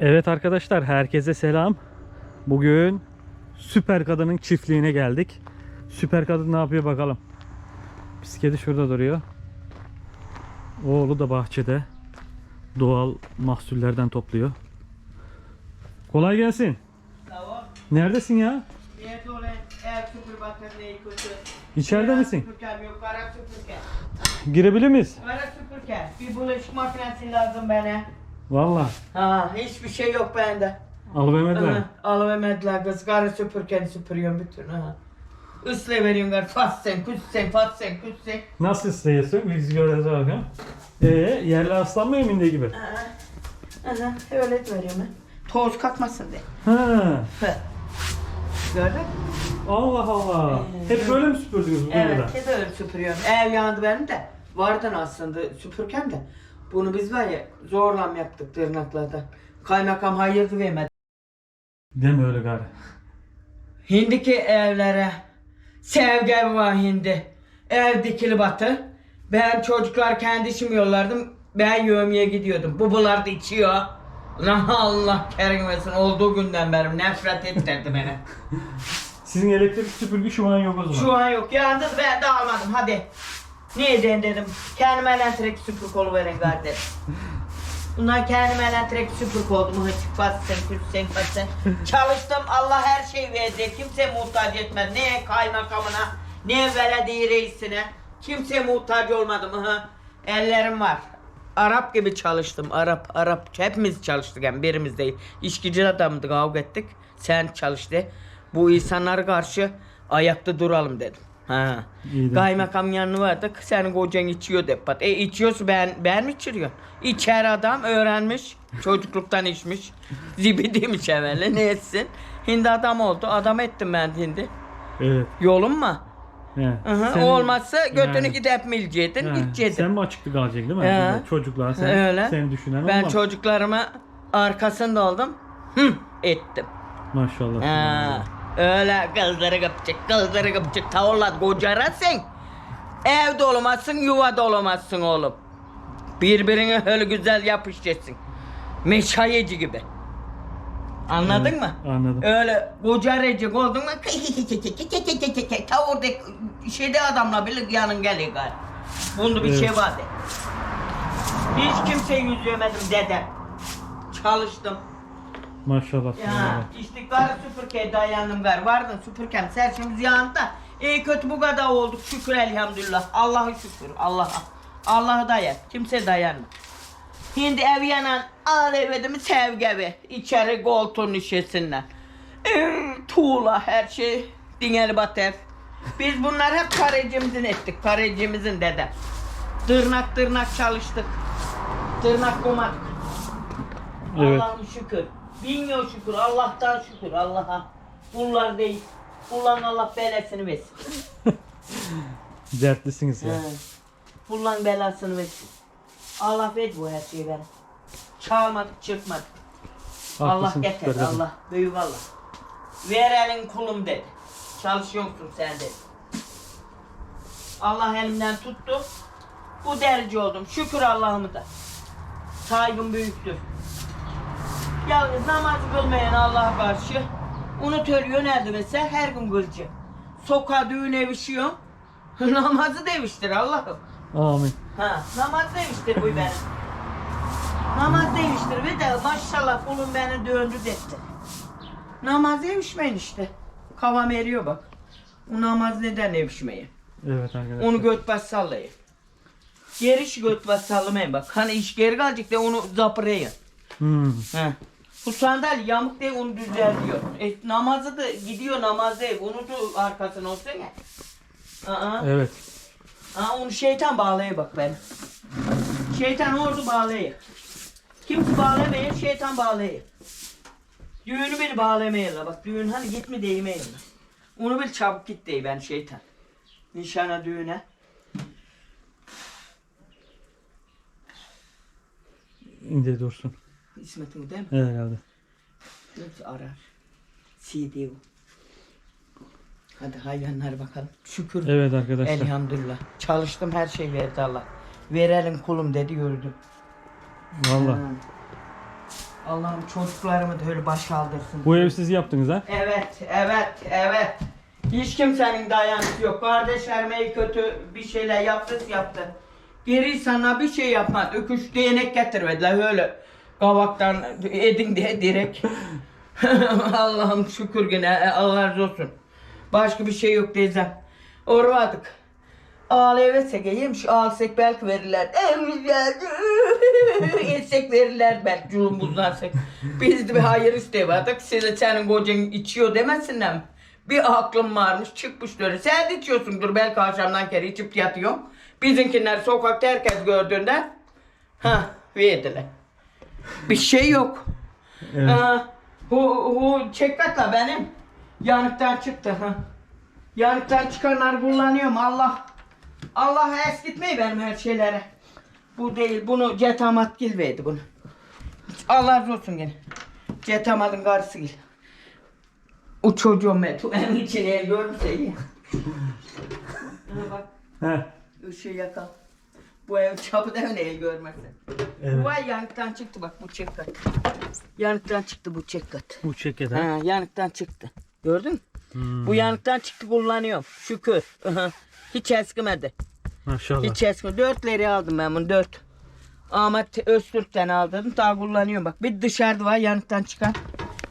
Evet arkadaşlar herkese selam. Bugün Süper Kadın'ın çiftliğine geldik. Süper Kadın ne yapıyor bakalım. Bisikleti şurada duruyor. Oğlu da bahçede. Doğal mahsullerden topluyor. Kolay gelsin. Neredesin ya? İçeride misin? Girebilir miyiz? Bir bulaşık makinesi lazım bana. Valla. Ha, hiçbir şey yok bende. Alıvermediler. Alıvermediler kız. Kara süpürken süpürüyorum bütün. Ha. Isla veriyorum gar. Fas sen, küs sen, fas sen, küs sen. Nasıl istiyorsun? Biz göreceğiz bakalım. Ee, yerli aslanmıyor mu indi gibi? Ha. Aha, öyle veriyorum ben. Toz kalkmasın diye. Ha. Ha. Gördün mü? Allah Allah. Ee, Hep böyle mi süpürdünüz bu Evet, burada? kedi öyle süpürüyorum. Ev yandı benim de. Vardı aslında süpürken de. Bunu biz var ya zorla yaptık tırnaklardan. Kaymakam hayırlı vermedi. Deme öyle gari. Hindiki evlere sevgi var hindi. Ev dikili batı. Ben çocuklar kendi işimi yollardım. Ben yövmeye gidiyordum. Bubular da içiyor. Lan Allah kerim etsin olduğu günden beri nefret ettirdi beni. Sizin elektrik süpürge şu an yok o zaman. Şu an yok. Yandı ben de almadım. Hadi. Ne edeyim dedim. Kendime elektrik süpür kolu verin kardeş. Bundan kendime elektrik süpür kolumu hıçık bassın, küssün, bassın. Çalıştım. Allah her şeyi verdi. Kimse muhtaç etmez. Ne kaymakamına, ne belediye reisine. Kimse muhtaç olmadım. Hı. Ellerim var. Arap gibi çalıştım. Arap, Arap. Hepimiz çalıştık yani birimiz değil. İşçi adamdık, kavga ettik. Sen çalıştı. Bu insanlara karşı ayakta duralım dedim. Ha. İyi de. Kaymakam yanına vardık. Senin kocan içiyor depat. E içiyorsa ben ben mi içiriyorum? İçer adam öğrenmiş. Çocukluktan içmiş. Zibidiymiş evvela ne etsin. Hindi adam oldu. Adam ettim ben hindi. Evet. Yolum mu? He. Hı-hı. Sen- Olmazsa götünü Yani- gidip milceydin, gideceydin. Sen mi açıkta kalacak değil mi? He. Çocuklar sen, Öyle. seni düşünen Ben olmaz. çocuklarıma arkasında oldum. Hı, ettim. Maşallah. Ha, öyle kıldırı kapacak, kıldırı kapacak. Tavırla kocarasın. Evde olamazsın, yuvada olamazsın oğlum. Birbirine öyle güzel yapışacaksın. Meşayeci gibi. Anladın Evet, mı? anladım. Öyle kocaracık oldun mu tavırda şeyde adamla bile yanın geliyor gari. Bunda bir Evet. şey vardı. Hiç kimseyi yüz yemedim dedem. Çalıştım. Maşallah. Ya maşallah. istikrar süpürge dayandım gar. Vardın süpürkem serçemiz yandı. İyi kötü bu kadar olduk şükür elhamdülillah. Allah'a şükür Allah'a. Allah'a dayan. Kimse dayanma. Şimdi ev yanan al evimi sevgi evi. İçeri koltuğun işesinden. Tuğla her şey. Dingel bat ev. Biz bunlar hep karecimizin ettik. Karecimizin dede. Tırnak tırnak çalıştık. Tırnak komadık. Evet. Allah'ım şükür. Bilmiyor şükür. Allah'tan şükür. Allah'a. Bunlar değil. Kullan Allah belasını versin. Dertlisiniz ya. He. Kullan belasını versin. Allah ver bu her şeyi bana. Çalmadık çıkmadık. Allah Haklısın, getir. süper kadın. Allah. Büyük Allah. Ver elin kulum dedi. Çalışıyorsun sen dedi. Allah elimden tuttu. Bu derece oldum. Şükür Allah'ımı da. Saygım büyüktür. Yalnız namaz kılmayan Allah'a karşı unutuyor yöneldi her gün kılcı. Sokağa düğün evişiyor. Namazı deviştir Allah'ım. Amin. Ha, namaz demiştir bu benim. namaz demiştir ve de maşallah kulum beni döndü etti. Namaz evişmeyin işte. Kavam eriyor bak. O namaz neden evişmeyin? Evet arkadaşlar. Onu göt bas sallayın. Geri iş göt bas sallamayın bak. Hani iş geri kalacak da onu zapırayın. Hmm. He. Bu sandalye yamuk diye onu düzeltiyor. E, namazı da gidiyor namaz değil. Da arkasına olsun ya. Aa. Evet. Aa onu şeytan bağlaya bak ben. Şeytan orada bağlaya. Kimse bağlamaya, şeytan bağlaya. Düğünü beni bağlamayla bak. Düğün hani gitme değmeyin. Onu bil çabuk git dey ben şeytan. Nişana düğüne. İnce dursun. İsmet'in değil mi? Evet herhalde. Yoksa arar. CD o. Hadi hayvanlar bakalım. Şükür. Evet arkadaşlar. Elhamdülillah. Çalıştım her şey verdi Allah. Verelim kulum dedi yürüdüm. Valla. Allah'ım çocuklarımı da öyle baş kaldırsın. Bu ev siz yaptınız ha? Evet, evet, evet. Hiç kimsenin dayanısı yok. Kardeşlerim iyi kötü bir şeyler yaptı yaptı. Geri sana bir şey yapmaz. Öküş değnek getirmediler öyle. Kavaktan edin diye direkt. Allah'ım şükür yine Allah razı olsun. Başka bir şey yok diyeceğim. Orvadık. Ağlayıversek yemiş ağlasak belki verirler. Yesek verirler belki culumbuzlansek. Biz de bir hayır istemedik. Size senin kocan içiyor demesinler mi? Bir aklım varmış çıkmış böyle. Sen de içiyorsundur belki akşamdan kere içip yatıyor. Bizimkiler sokakta herkes gördüğünde ha verdiler. Bir şey yok. Evet. Ha, hu, hu çekatla benim. Yanıktan çıktı. Ha. Yanıktan çıkanlar kullanıyorum. Allah Allah eskitmeyi benim her şeylere. Bu değil. Bunu Cetamat Gil verdi bunu. Allah razı olsun gene. Cetamat'ın karısı Gil. O çocuğum Metu. Benim için el görmüşse iyi. Bak He. ışığı yakal. Bu ev çapı da el görmesin. Evet. Vay yanıktan çıktı bak bu çekat. Yanıktan çıktı bu çekat. Bu çeket ha. Ha, yanıktan çıktı. Gördün mü? Hmm. Bu yanıktan çıktı kullanıyorum. Şükür. Hiç eskimedi. Maşallah. Hiç eskimedi. Dört liraya aldım ben bunu dört. Ahmet Öztürk'ten aldım. Daha kullanıyorum bak. Bir dışarıda var yanıktan çıkan.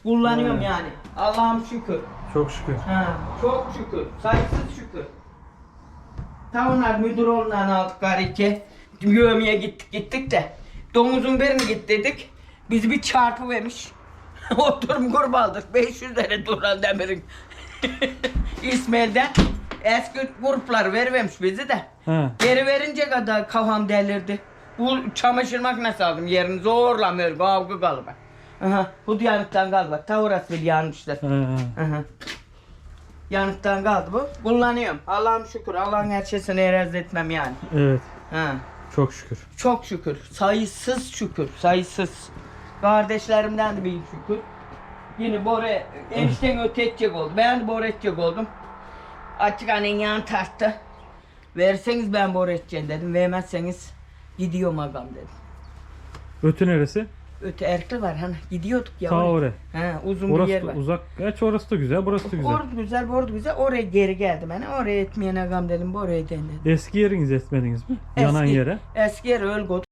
Kullanıyorum Ha. yani. Allah'ım şükür. Çok şükür. Ha, çok şükür. Sayısız şükür. Tavunlar müdür oğlundan aldık gari Yövmeye gittik gittik de. Domuzun birini git dedik. Biz bir çarpı vermiş. Oturum grup aldık. 500 lira Duran Demir'in. İsmail'den. Eski gruplar verivermiş bizi de. Ha. Geri verince kadar kafam delirdi. Bu çamaşır makinesi aldım yerini zorlamıyor kavga kalıbı. Aha, bu yanıktan kaldı bak. Ta orası bir yanmıştır. Ha, ha. Aha. Yanıktan kaldı bu. Kullanıyorum. Allah'ım şükür. Allah'ın her şeysini eraz etmem yani. Evet. Ha. Çok şükür. Çok şükür. Sayısız şükür. Sayısız. Kardeşlerimden de büyük şükür. Yine Bora enişten öte edecek oldu. Ben de Bora edecek oldum. Açık annen yan tarttı. Verseniz ben Bora edeceğim dedim. Vermezseniz gidiyorum agam dedim. Ötü neresi? Öte Erkli var hani gidiyorduk ya. Ta oraya. Ha, uzun Orası bir yer var. uzak. Gerçi orası da güzel, burası da güzel. Orada güzel, orada güzel. Oraya geri geldim. Yani oraya etmeyen agam dedim. Bu oraya dedim. Eski yerinizi etmediniz mi? Yanan Eski- yere. Eski yer Ölgot.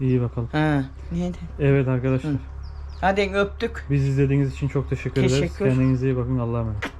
İyi bakalım. Ha. Neydi? Evet arkadaşlar. Hadi öptük. Biz izlediğiniz için çok teşekkür ederiz. Teşekkür. Kendinize iyi bakın. Allah'a emanet.